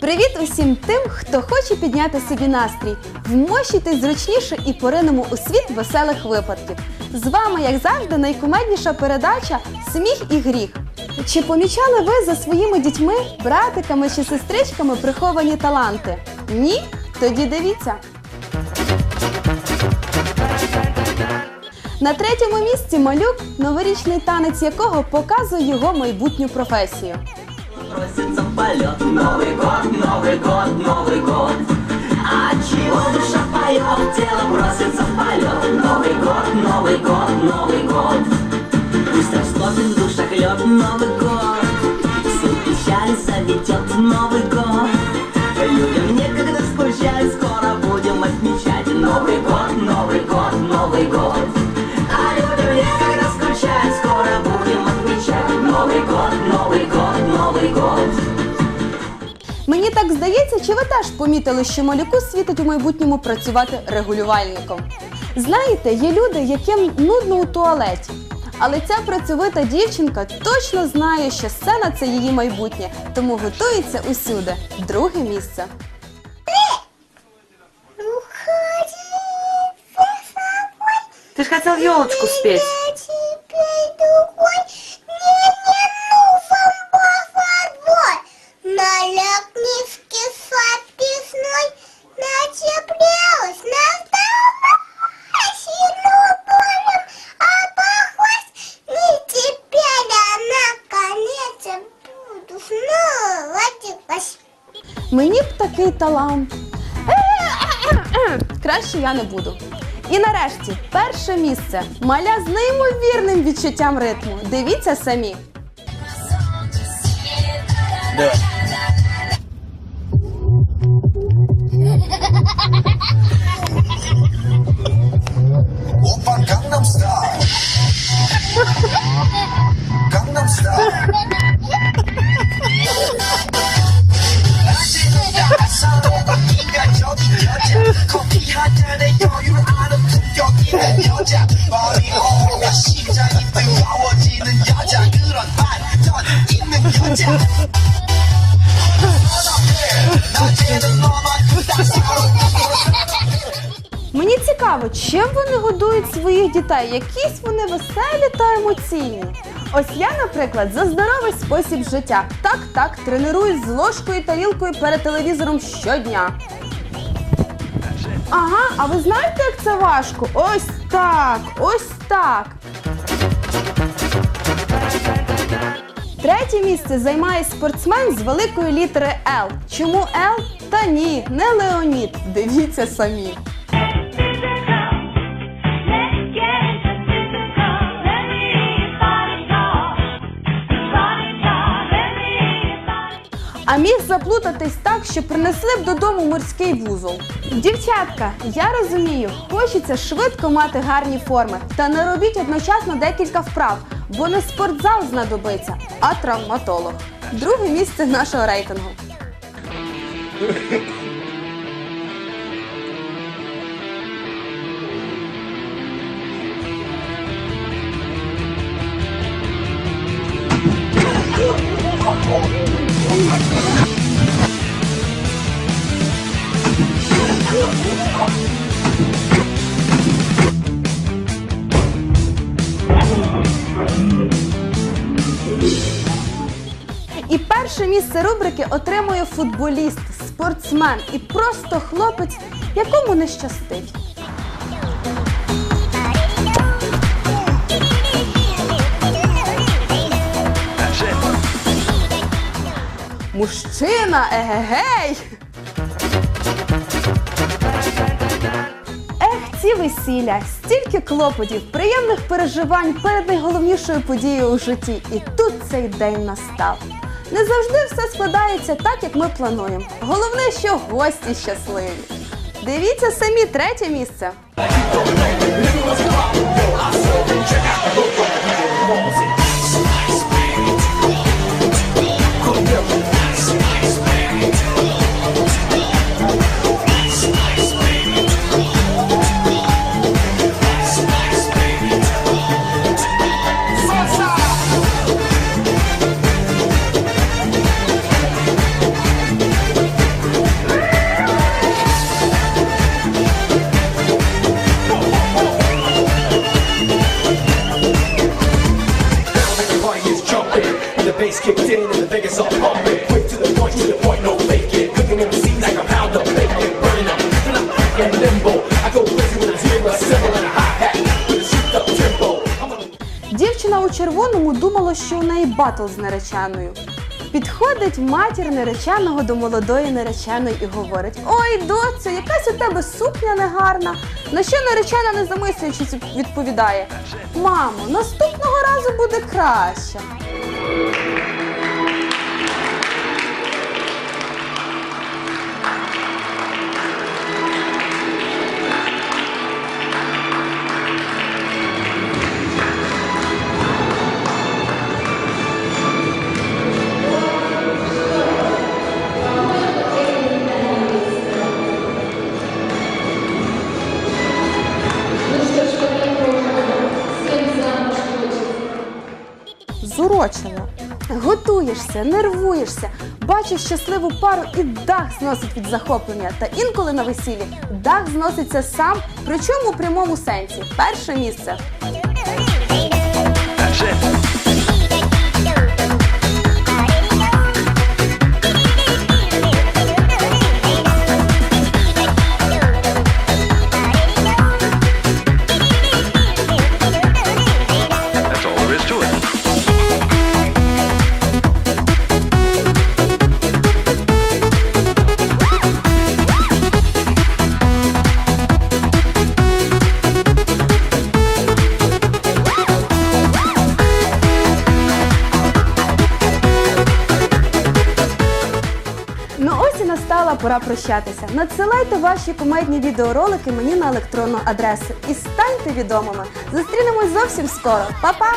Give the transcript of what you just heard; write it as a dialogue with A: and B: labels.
A: Привіт усім тим, хто хоче підняти собі настрій. Вмощуйтесь зручніше і поринемо у світ веселих випадків. З вами, як завжди, найкумедніша передача Сміх і гріх. Чи помічали ви за своїми дітьми, братиками чи сестричками приховані таланти? Ні? Тоді дивіться. На третьому місці малюк, новорічний танець якого показує його майбутню професію.
B: Просится в полет Новый год, Новый год, Новый год А чего душа поет, тело просится в полет Новый год, Новый год, Новый год Пусть растопит в душах лед Новый год Всю печаль заметет Новый
A: чи ви теж помітили, що малюку світить у майбутньому працювати регулювальником. Знаєте, є люди, яким нудно у туалеті. Але ця працьовита дівчинка точно знає, що сцена це її майбутнє, тому готується усюди. Друге місце.
C: Ты же хотел елочку спеть.
A: Мені б такий талант. Краще я не буду. І нарешті перше місце. Маля з неймовірним відчуттям ритму. Дивіться самі.
D: 오 여자 커피 한 잔에 여유를 아는 품격 있는 여자 밤이 오면 심장이 뜨거워지는 여자 그런 반전 있는 여자 낮에는 너만큼 따사로운
A: Мені цікаво, чим вони годують своїх дітей, якісь вони веселі та емоційні. Ось я, наприклад, за здоровий спосіб життя. Так, так, тренуюсь з ложкою і тарілкою перед телевізором щодня. Ага, а ви знаєте, як це важко? Ось так, ось так. Третє місце займає спортсмен з великої літери Л. Чому Л? Та ні, не Леонід. Дивіться самі. А міг заплутатись так, що принесли б додому морський вузол. Дівчатка, я розумію, хочеться швидко мати гарні форми. Та не робіть одночасно декілька вправ, бо не спортзал знадобиться, а травматолог. Друге місце нашого рейтингу. І перше місце рубрики отримує футболіст, спортсмен і просто хлопець, якому не щастить. Мужчина, егегей! Ці весілля, стільки клопотів, приємних переживань перед найголовнішою подією у житті. І тут цей день настав. Не завжди все складається так, як ми плануємо. Головне, що гості щасливі. Дивіться самі третє місце. Дівчина у червоному думала, що у неї батл з нареченою. Підходить матір нареченого до молодої нареченої і говорить: Ой, доцю, якась у тебе сукня негарна. На що наречена, не замислюючись, відповідає: Мамо, наступного разу буде краще. Готуєшся, нервуєшся, бачиш щасливу пару і дах зносить від захоплення. Та інколи на весіллі дах зноситься сам, причому у прямому сенсі. Перше місце. Настала пора прощатися. Надсилайте ваші кумедні відеоролики мені на електронну адресу і станьте відомими. Зустрінемось зовсім скоро. Па-па!